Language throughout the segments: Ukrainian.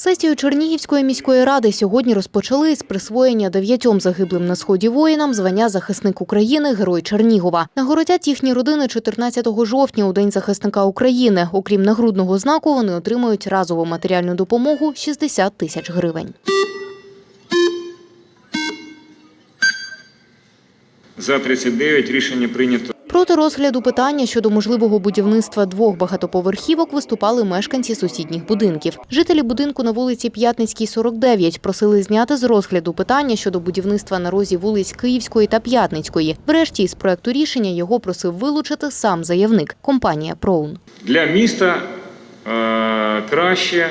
Сесію Чернігівської міської ради сьогодні розпочали з присвоєння дев'ятьом загиблим на сході воїнам звання захисник України Герой Чернігова. Нагородять їхні родини 14 жовтня у День захисника України. Окрім нагрудного знаку, вони отримують разову матеріальну допомогу 60 тисяч гривень. За 39 рішення прийнято. Проти розгляду питання щодо можливого будівництва двох багатоповерхівок виступали мешканці сусідніх будинків. Жителі будинку на вулиці П'ятницькій, 49 просили зняти з розгляду питання щодо будівництва на розі вулиць Київської та П'ятницької. Врешті із проекту рішення його просив вилучити сам заявник компанія Проун. Для міста е, краще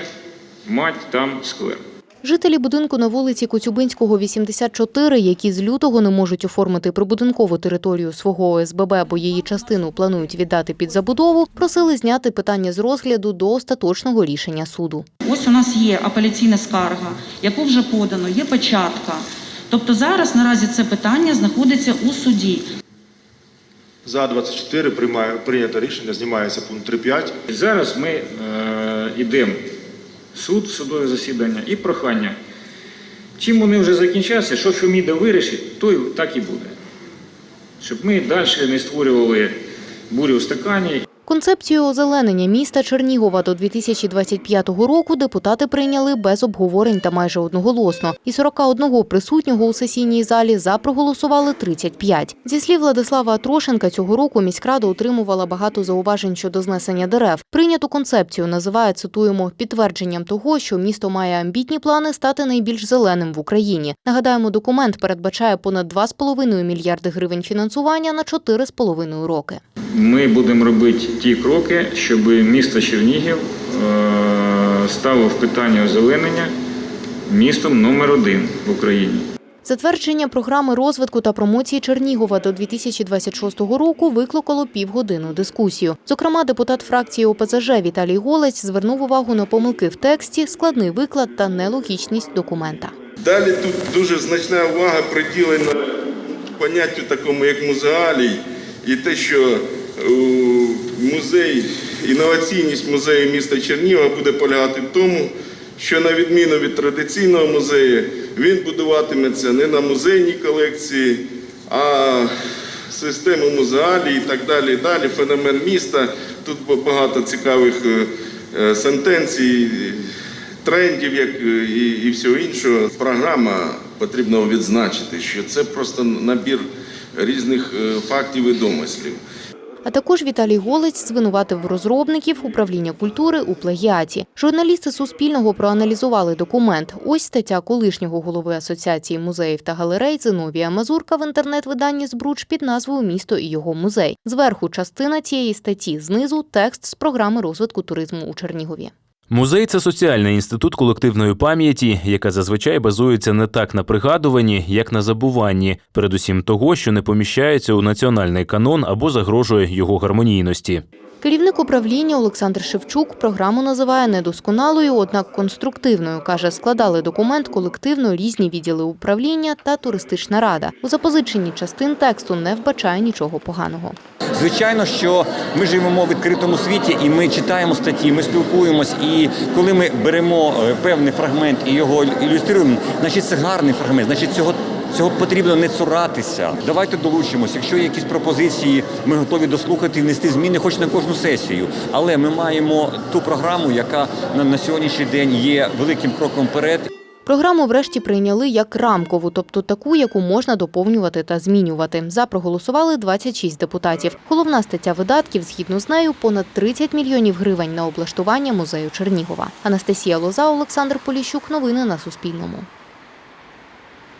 мати там сквер. Жителі будинку на вулиці Коцюбинського, 84, які з лютого не можуть оформити прибудинкову територію свого ОСББ, бо її частину планують віддати під забудову, просили зняти питання з розгляду до остаточного рішення суду. Ось у нас є апеляційна скарга, яку вже подано, є печатка. Тобто зараз наразі це питання знаходиться у суді. За 24 приймає прийнято рішення, знімається пункт 3.5. Зараз ми е, йдемо суд, судове засідання і прохання. Чим вони вже закінчаться, що Феміда вирішить, то так і буде. Щоб ми далі не створювали бурю в стакані. Концепцію озеленення міста Чернігова до 2025 року депутати прийняли без обговорень та майже одноголосно. І 41 присутнього у сесійній залі за проголосували 35. Зі слів Владислава Атрошенка, цього року міськрада отримувала багато зауважень щодо знесення дерев. Прийняту концепцію називає, цитуємо, підтвердженням того, що місто має амбітні плани стати найбільш зеленим в Україні. Нагадаємо, документ передбачає понад 2,5 мільярди гривень фінансування на 4,5 роки. Ми будемо робити ті кроки, щоб місто Чернігів е, стало в питанні озеленення містом номер один в Україні. Затвердження програми розвитку та промоції Чернігова до 2026 року викликало півгодинну дискусію. Зокрема, депутат фракції ОПЗЖ Віталій Голець звернув увагу на помилки в тексті, складний виклад та нелогічність документа. Далі тут дуже значна увага приділена поняттю такому, як музеалій, і те, що музей, інноваційність музею міста Чернігова буде полягати в тому, що на відміну від традиційного музею, він будуватиметься не на музейній колекції, а систему музеалій і так далі. і далі. Феномен міста. Тут багато цікавих е, е, сентенцій, трендів, як е, і, і всього іншого. Програма потрібно відзначити, що це просто набір різних фактів і домислів. А також Віталій Голець звинуватив розробників управління культури у плагіаті. Журналісти Суспільного проаналізували документ. Ось стаття колишнього голови Асоціації музеїв та галерей Зиновія Мазурка в інтернет-виданні «Збруч» під назвою Місто і його музей. Зверху частина цієї статті, знизу текст з програми розвитку туризму у Чернігові. Музей це соціальний інститут колективної пам'яті, яка зазвичай базується не так на пригадуванні, як на забуванні, передусім того, що не поміщається у національний канон або загрожує його гармонійності. Керівник управління Олександр Шевчук програму називає недосконалою, однак конструктивною. Каже, складали документ колективно різні відділи управління та туристична рада. У запозиченні частин тексту не вбачає нічого поганого. Звичайно, що ми живемо в відкритому світі, і ми читаємо статті, ми спілкуємось. І коли ми беремо е, певний фрагмент і його ілюструємо, значить це гарний фрагмент, значить цього. Цього потрібно не цуратися. Давайте долучимось. Якщо є якісь пропозиції, ми готові дослухати і внести зміни, хоч на кожну сесію. Але ми маємо ту програму, яка на, сьогоднішній день є великим кроком вперед. Програму врешті прийняли як рамкову, тобто таку, яку можна доповнювати та змінювати. За проголосували 26 депутатів. Головна стаття видатків, згідно з нею, понад 30 мільйонів гривень на облаштування музею Чернігова. Анастасія Лоза, Олександр Поліщук. Новини на Суспільному.